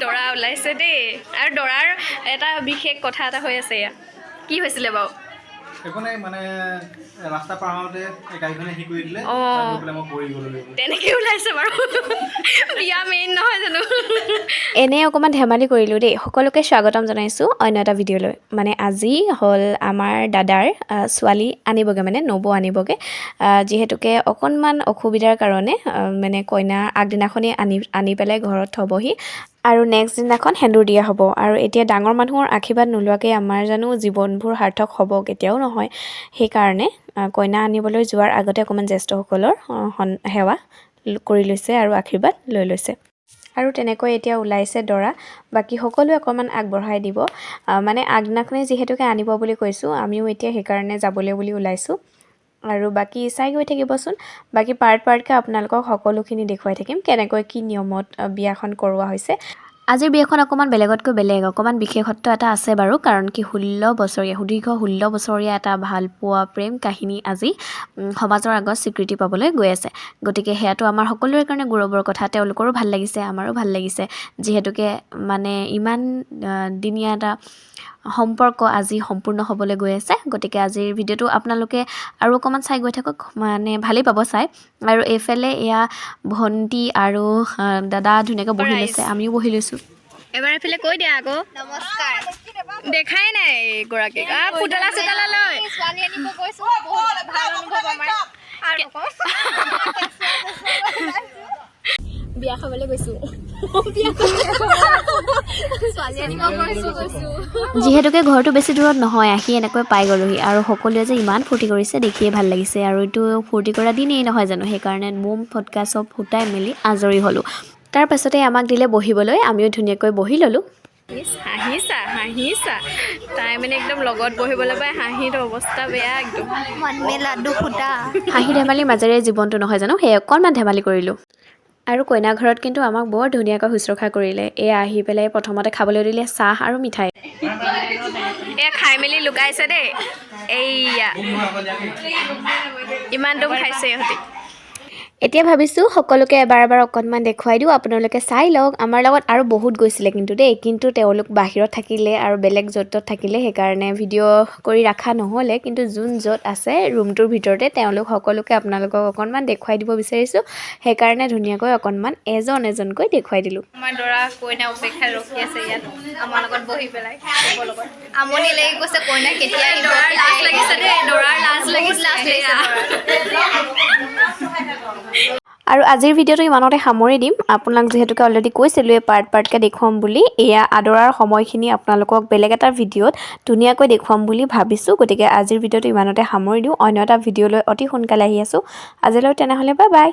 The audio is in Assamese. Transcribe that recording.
দৰা ওলাইছে দেই। আৰু দৰাৰ এটা বিশেষ কথা এটা হৈ আছে এয়া। কি হৈছিলে বাৰু? একো নাই মানে ৰাস্তা পাৰ হওঁতে এই গাড়ীখনে সি কৰি দিলে অ। তাত গৈ পেলাই মই পৰি গ'লো তেনেকৈ ওলাইছে বাৰু। বিয়া মেইন নহয় জানো? এনে অকণমান ধেমালি কৰিলোঁ দেই। সকলোকে স্বাগতম জনাইছোঁ অন্য এটা ভিডিঅ'লৈ। মানে আজি হ'ল আমাৰ দাদাৰ ছোৱালী আনিবগৈ মানে নবৌ আনিবগৈ। যিহেতুকে অকণমান অসুবিধাৰ কাৰণে মানে কইনা আগদিনাখনেই আনি আনি পেলাই ঘৰত থ'বহি। আৰু নেক্সট দিনাখন সেন্দুৰ দিয়া হ'ব। আৰু এতিয়া ডাঙৰ মানুহৰ আশীৰ্বাদ নোলোৱাকৈ আমাৰ জানো জীৱনবোৰ সাৰ্থক হ'ব কেতিয়াও নহয়। সেইকাৰণে কইনা আনিবলৈ যোৱাৰ আগতে অকণমান জ্যেষ্ঠসকলৰ সেৱা কৰি লৈছে আৰু আশীৰ্বাদ লৈ লৈছে। আৰু তেনেকৈ এতিয়া ওলাইছে দৰা। বাকী সকলোৱে অকণমান আগবঢ়াই দিব। মানে আগদিনাখনেই যিহেতুকে আনিব বুলি কৈছোঁ আমিও এতিয়া সেইকাৰণে যাবলৈ বুলি ওলাইছোঁ। আৰু বাকী চাই গৈ থাকিবচোন। বাকী পাৰ্ট পাৰ্টকৈ আপোনালোকক সকলোখিনি দেখুৱাই থাকিম কেনেকৈ কি নিয়মত বিয়াখন কৰোৱা হৈছে। আজিৰ বিয়াখন অকণমান বেলেগতকৈ বেলেগ অকণমান বিশেষত্ব এটা আছে বাৰু কাৰণ কি ষোল্ল বছৰীয়া সুদীৰ্ঘ ষোল্ল বছৰীয়া এটা ভালপোৱা প্ৰেম কাহিনী আজি সমাজৰ আগত স্বীকৃতি পাবলৈ গৈ আছে। গতিকে সেয়াটো আমাৰ সকলোৰে কাৰণে গৌৰৱৰ কথা তেওঁলোকৰো ভাল লাগিছে আমাৰো ভাল লাগিছে। যিহেতুকে মানে ইমান দিনীয়া এটা সম্পৰ্ক আজি সম্পূৰ্ণ হ'বলৈ গৈ আছে। গতিকে আজিৰ ভিডিঅ'টো আপোনালোকে আৰু অকণমান চাই গৈ থাকক মানে ভালেই পাব চাই। আৰু এইফালে এয়া ভণ্টি আৰু দাদা ধুনীয়াকৈ বহি. লৈছে আমিও বহি লৈছোঁ। এবাৰ এইফালে কৈ দিয়া আকৌ। নমস্কাৰ। দেখাই নাই এইগৰাকীক। আহ পুতলা চুতলা লৈ। ছোৱালী আনিব গৈছো বহুত ভাল অনুভৱ আমাৰ। বিয়া খাবলৈ গৈছোঁ। যিহেতুকে ঘৰটো বেছি দূৰত নহয় আহি এনেকৈ পাই গ'লোহি। আৰু সকলোৱে যে ইমান ফূৰ্তি কৰিছে দেখিয়ে ভাল লাগিছে। আৰু এইটো ফূৰ্তি কৰা দিনেই নহয় জানো? সেইকাৰণে বোম ফটকা চব ফুটাই মেলি আজৰি হ'লোঁ। তাৰ পাছতে আমাক দিলে বহিবলৈ আমিও ধুনীয়াকৈ বহি ল'লোঁ। হাঁহিছা হাঁহিছা। তাই মানে একদম লগত বহিবলৈ পাই হাঁহিত অৱস্থা বেয়া একদম। হাঁহি ধেমালিৰ মাজেৰে জীৱনটো নহয় জানো সেই অকণমান ধেমালি কৰিলোঁ। আৰু কইনা ঘৰত কিন্তু আমাক বৰ ধুনীয়াকৈ শুশ্ৰূষা কৰিলে। এয়া আহি পেলাই প্ৰথমতে খাবলৈ দিলে চাহ আৰু মিঠাই। এয়া খাই মেলি লুকাইছে দেই। এইয়া। ইমান দম খাইছে ইহঁতি। এতিয়া ভাবিছোঁ সকলোকে এবাৰ এবাৰ অকণমান দেখুৱাই দিওঁ। আপোনালোকে চাই লওক। আমাৰ লগত আৰু বহুত গৈছিলে কিন্তু দেই। কিন্তু তেওঁলোক বাহিৰত থাকিলে আৰু বেলেগ য'ত ত'ত থাকিলে সেইকাৰণে ভিডিঅ' কৰি ৰখা নহ'লে। কিন্তু যোন য'ত আছে ৰুমটোৰ ভিতৰতে তেওঁলোক সকলোকে আপোনালোকক অকণমান দেখুৱাই দিব বিচাৰিছোঁ। সেইকাৰণে ধুনীয়াকৈ অকণমান এজন এজনকৈ দেখুৱাই দিলোঁ। আমাৰ দৰা কইনা অপেক্ষাত ৰখি আছে ইয়াত। আমাৰ লগত বহি পেলাই। আমনি লাগি গৈছে কইনা। কেতিয়া আহিব? লাজ লাগিছে দেই। দৰাৰ লাজ লাগিছে। লাজ লাগিছে আৰু আজিৰ ভিডিঅ'টো ইমানতে সামৰি দিম। আপোনাক যিহেতুকে অলৰেডি কৈছিলোঁ পাৰ্ট পাৰ্টকৈ দেখুৱাম বুলি এয়া আদৰাৰ সময়খিনি আপোনালোকক বেলেগ এটা ভিডিঅ'ত ধুনীয়াকৈ দেখুৱাম বুলি ভাবিছোঁ। গতিকে আজিৰ ভিডিঅ'টো ইমানতে সামৰি দিওঁ। অন্য এটা ভিডিঅ'লৈ অতি সোনকালে আহি আছোঁ। আজিলৈ তেনেহ'লে বাই বাই